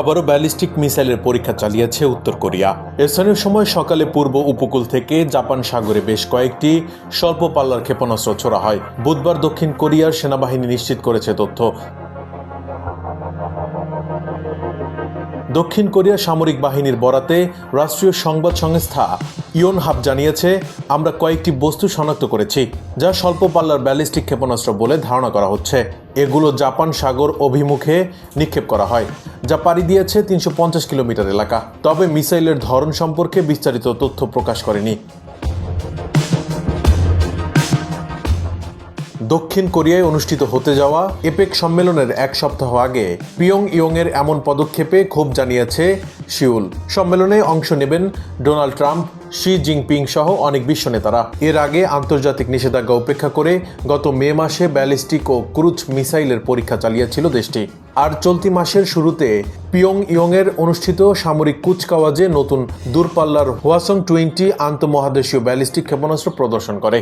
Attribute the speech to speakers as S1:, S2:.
S1: আবারও ব্যালিস্টিক মিসাইলের পরীক্ষা চালিয়েছে উত্তর কোরিয়া। স্থানীয় সময় সকালে পূর্ব উপকূল থেকে জাপান সাগরে বেশ কয়েকটি স্বল্প পাল্লার ক্ষেপণাস্ত্র ছোড়া হয়। বুধবার দক্ষিণ কোরিয়ার সেনাবাহিনী নিশ্চিত করেছে তথ্য। দক্ষিণ কোরিয়ার সামরিক বাহিনীর বরাতে রাষ্ট্রীয় সংবাদ সংস্থা ইয়ন হাব জানিয়েছে, আমরা কয়েকটি বস্তু শনাক্ত করেছি, যা স্বল্প পাল্লার ব্যালিস্টিক ক্ষেপণাস্ত্র বলে ধারণা করা হচ্ছে। এগুলো জাপান সাগর অভিমুখে নিক্ষেপ করা হয়, যা পাড়ি দিয়েছে তিনশো পঞ্চাশ কিলোমিটার এলাকা। তবে মিসাইলের ধরন সম্পর্কে বিস্তারিত তথ্য প্রকাশ করেনি। দক্ষিণ কোরিয়ায় অনুষ্ঠিত হতে যাওয়া এপেক সম্মেলনের এক সপ্তাহ আগে পিয়ং ইয়ং এর এমন পদক্ষেপে ক্ষোভ জানিয়েছে শিউল সম্মেলনে অংশ নেবেন ডোনাল্ড ট্রাম্প, শি জিনপিং সহ অনেক বিশ্ব নেতারা। এর আগে আন্তর্জাতিক নিষেধাজ্ঞা উপেক্ষা করে গত মে মাসে ব্যালিস্টিক ও ক্রুজ মিসাইলের পরীক্ষা চালিয়েছিল দেশটি। আর চলতি মাসের শুরুতে পিয়ং ইয়ং এর অনুষ্ঠিত সামরিক কুচকাওয়াজে নতুন দূরপাল্লার হোয়াসং টোয়েন্টি আন্তঃমহাদেশীয় ব্যালিস্টিক ক্ষেপণাস্ত্র প্রদর্শন করে।